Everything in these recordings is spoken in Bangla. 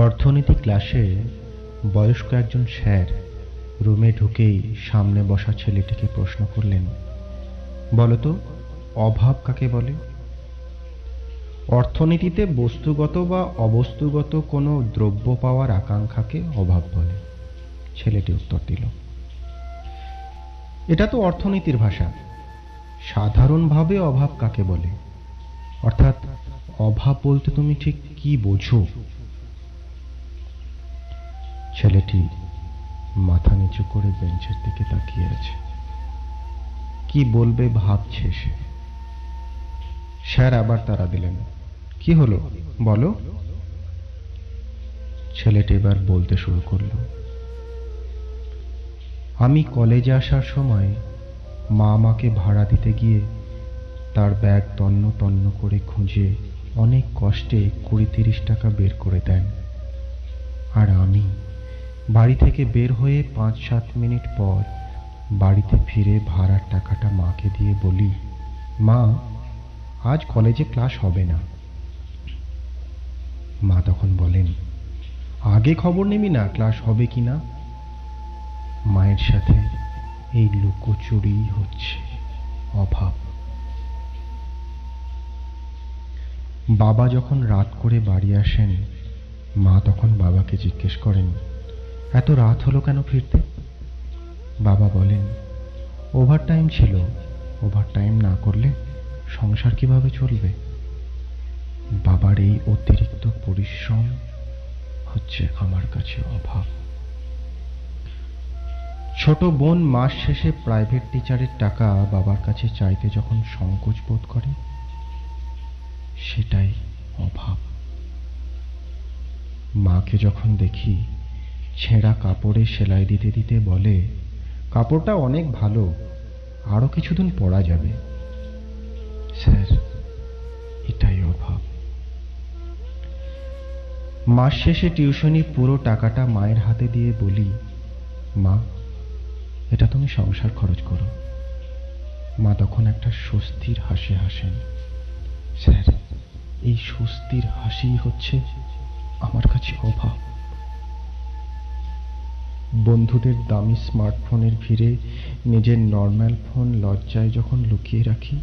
অর্থনীতি ক্লাসে বয়স্ক একজন স্যার রুমে ঢুকেই সামনে বসা ছেলেটিকে প্রশ্ন করলেন, বলতো, অভাব কাকে বলে? অর্থনীতিতে বস্তুগত বা অবস্তুগত কোনো দ্রব্য পাওয়ার আকাঙ্ক্ষাকে অভাব বলে, ছেলেটি উত্তর দিল। এটা তো অর্থনীতির ভাষা। সাধারণভাবে অভাব কাকে বলে? অর্থাৎ অভাব বলতে তুমি ঠিক কি বোঝো? ছেলেটি মাথা নিচু করে বেঞ্চের দিকে তাকিয়ে আছে। কি বলবে ভাবছে সে? স্যার, আবার তারা দিলেন। কি হলো? বলো। ছেলেটি এবার বলতে শুরু করল। আমি কলেজে আসার সময় মা আমাকে ভাড়া দিতে গিয়ে তার ব্যাগ তন্ন তন্ন করে খুঁজে অনেক কষ্টে কুড়ি তিরিশ টাকা বের করে দেন। বাড়ি থেকে বের হয়ে পাঁচ সাত মিনিট পর বাড়িতে ফিরে ভাড়ার টাকাটা মাকে দিয়ে বলি, মা, আজ কলেজে ক্লাস হবে না। মা তখন বলেন, আগে খবর নিবি না, ক্লাস হবে কি না? মায়ের সাথে এই লুকোচুরি হচ্ছে, অভাব। বাবা যখন রাত করে বাড়ি আসেন, মা তখন বাবাকে জিজ্ঞেস করেন এত রাত হলো কেন ফিরতে? বাবা বলেন ওভার টাইম ছিল। ওভার টাইম না করলে সংসার কীভাবে চলবে? বাবার এই অতিরিক্ত পরিশ্রম হচ্ছে আমার কাছে অভাব। ছোট বোন মাস শেষে প্রাইভেট টিচারের টাকা বাবার কাছে চাইতে যখন সংকোচ বোধ করে, সেটাই অভাব। মাকে যখন দেখি ছেঁড়া কাপড়ে সেলাই দিতে দিতে বলে, কাপড়টা অনেক ভালো, আরও কিছুদিন পরা যাবে। স্যার, এটাই অভাব। মাস শেষে টিউশনি পুরো টাকাটা মায়ের হাতে দিয়ে বলি, মা, এটা তুমি সংসার খরচ করো। মা তখন একটা স্বস্তির হাসি হাসেন, স্যার, এই স্বস্তির হাসি হচ্ছে আমার কাছে অভাব। বন্ধুদের দামি স্মার্টফোনের ভিড়ে নিজের নর্মাল ফোন লজ্জায় যখন লুকিয়ে রাখি,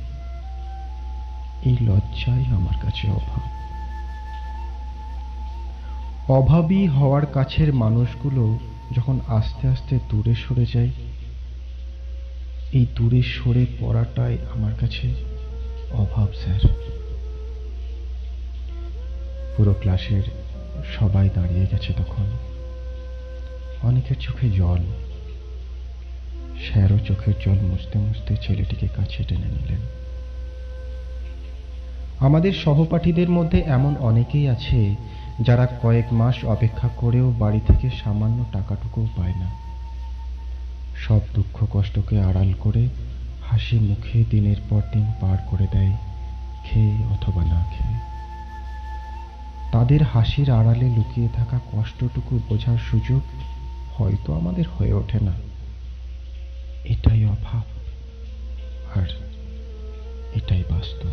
এই লজ্জাই আমার কাছে অভাব। অভাবী হওয়ার কাছের মানুষগুলো যখন আস্তে আস্তে দূরে সরে যায়, এই দূরে সরে পড়াটাই আমার কাছে অভাব, স্যার। পুরো ক্লাসের সবাই দাঁড়িয়ে গেছে তখন। অনেকের চোখে জল, স্যারও চোখের জল মুছতে মুছতে ছেলেটিকে কাছে টেনে নিলেন। আমাদের সহপাঠীদের মধ্যে এমন অনেকেই আছে যারা কয়েক মাস অপেক্ষা করেও বাড়ি থেকে সামান্য টাকাটুকুও পায় না। সব দুঃখ কষ্টকে আড়াল করে হাসি মুখে দিনের পর দিন পার করে দেয়, খেয়ে অথবা না খেয়ে। তাদের হাসির আড়ালে লুকিয়ে থাকা কষ্টটুকু বোঝার সুযোগ হয়তো আমাদের হয়ে ওঠে না। এটাই অভাব। আর এটাই বাস্তব।